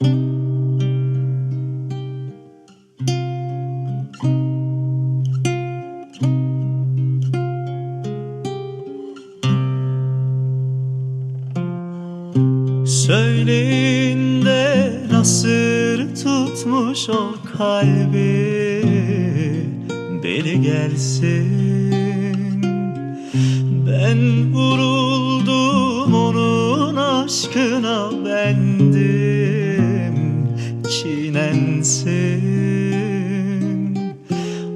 Söyleyin de nasır tutmuş o kalbi. Beri gelsin. Ben vuruldum onun aşkına bendim Çiğnensin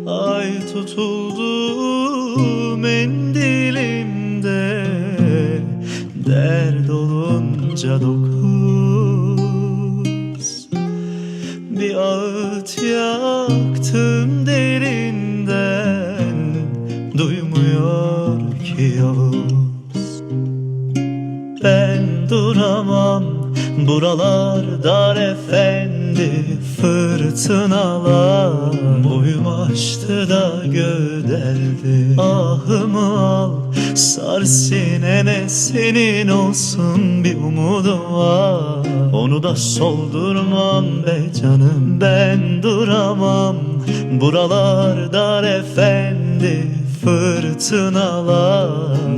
Ay tutuldu mendilimde Dert olunca dokuz. Bir ağıt yaktım derinden Duymuyor ki Yavuz. Ben duramam Buralar dar efendi Fırtınalar Boyum açtı da gödeldi Ahımı al Sar sinene senin olsun bir umudum var. Onu da soldurmam be canım Ben duramam. Buralar dar efendi Fırtınalar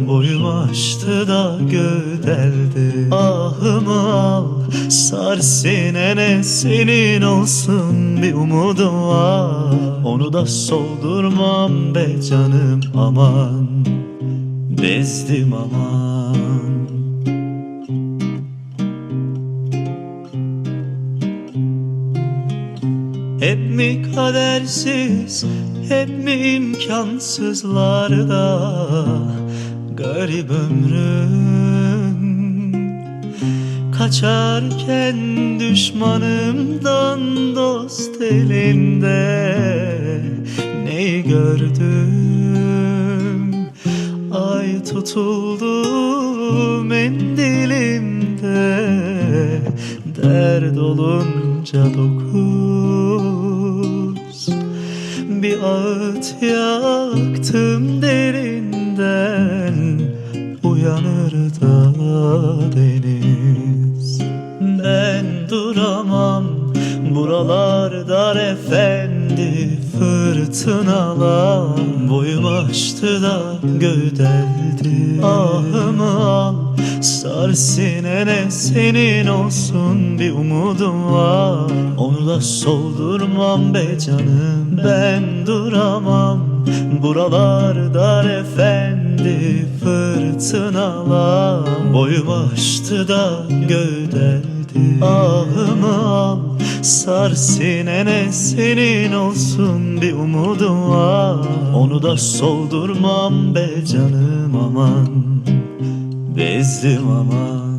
boyum açtı da gödeldi Ahımı al sar sinene senin olsun bir umudum var. Onu da soldurmam be canım aman Bezdim aman mi kadersiz, hep mi imkansızlarda? Garip ömrüm. Kaçarken düşmanımdan dost elinde Neyi gördüm? Ay tutuldu mendilimde Dert olunca dokuz Bir ağıt yaktım derinden Uyanır da deniz. Ben duramam Buralar dar efendi Fırtınalar Boyum açtı da gödeldi Ahımı al Sar sinene senin olsun bir umudum var. Onu da soldurmam be canım Ben duramam. Buralar dar efendi Fırtınalar. Boyum açtı da gödeldi Ahımı al. Sar sinene senin olsun bir umudum var. Onu da soldurmam be canım aman Bezdim aman